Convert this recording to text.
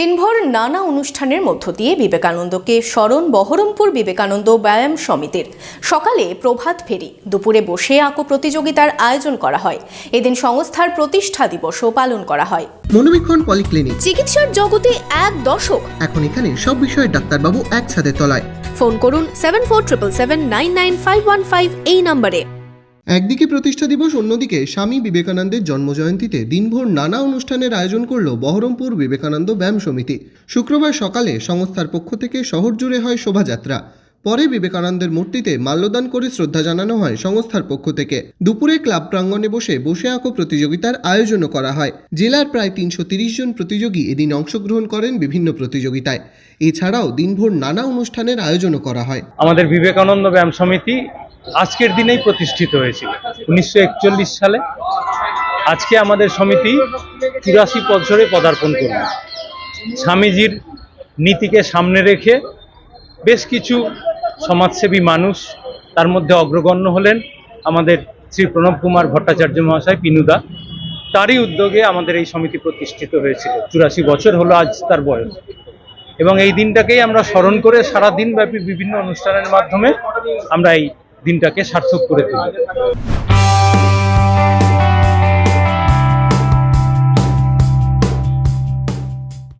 দিনভর নানা অনুষ্ঠানের মধ্য দিয়ে বিবেকানন্দকে স্মরণ বহরমপুর বিবেকানন্দ ব্যায়াম সমিতির। সকালে প্রভাত ফেরি দুপুরে বসে আঁকো প্রতিযোগিতার আয়োজন করা হয়। এদিন সংস্থার প্রতিষ্ঠা দিবসও পালন করা হয়। মনোবীক্ষণ পলিক্লিনিক। চিকিৎসার জগতে এক দশক। এখন এখানে সব বিষয়ে ডাক্তারবাবু একসাথে তলায়। ফোন করুন seven four triple seven nine nine five one five এই নম্বরে। একদিকে প্রতিষ্ঠা দিবস, অন্যদিকে স্বামী বিবেকানন্দের জন্মজয়ন্তীতে দিনভর নানা অনুষ্ঠানের আয়োজন করল বহরমপুর বিবেকানন্দ ব্যায়াম সমিতি। শুক্রবার সকালে সংস্থার পক্ষ থেকে শহর জুড়ে হয় শোভাযাত্রা। পরে বিবেকানন্দের মূর্তিতে মাল্যদান করে শ্রদ্ধা জানানো হয় সংস্থার পক্ষ থেকে। দুপুরে ক্লাব প্রাঙ্গণে বসে বসে আঁকো প্রতিযোগিতার আয়োজনও করা হয়। জেলার প্রায় তিনশো জন প্রতিযোগী এদিন অংশগ্রহণ করেন বিভিন্ন প্রতিযোগিতায়। এছাড়াও দিনভর নানা অনুষ্ঠানের আয়োজনও করা হয়। আমাদের বিবেকানন্দ ব্যায়াম সমিতি আজকের দিনেই প্রতিষ্ঠিত হয়েছিল, উনিশশো একচল্লিশ সালে। আজকে আমাদের সমিতি চুরাশি বছরে পদার্পণ করল স্বামীজির নীতিকে সামনে রেখে বেশ কিছু সমাজসেবী মানুষ তার মধ্যে অগ্রগণ্য হলেন আমাদের শ্রী প্রণব কুমার ভট্টাচার্য মহাশয় পিনুদা তারই উদ্যোগে আমাদের এই সমিতি প্রতিষ্ঠিত হয়েছিল। চুরাশি বছর হলো আজ তার বয়স। এবং এই দিনটাকেই আমরা স্মরণ করে সারা দিনব্যাপী বিভিন্ন অনুষ্ঠানের মাধ্যমে আমরা এই দিনটাকে সার্থক করে তুলবে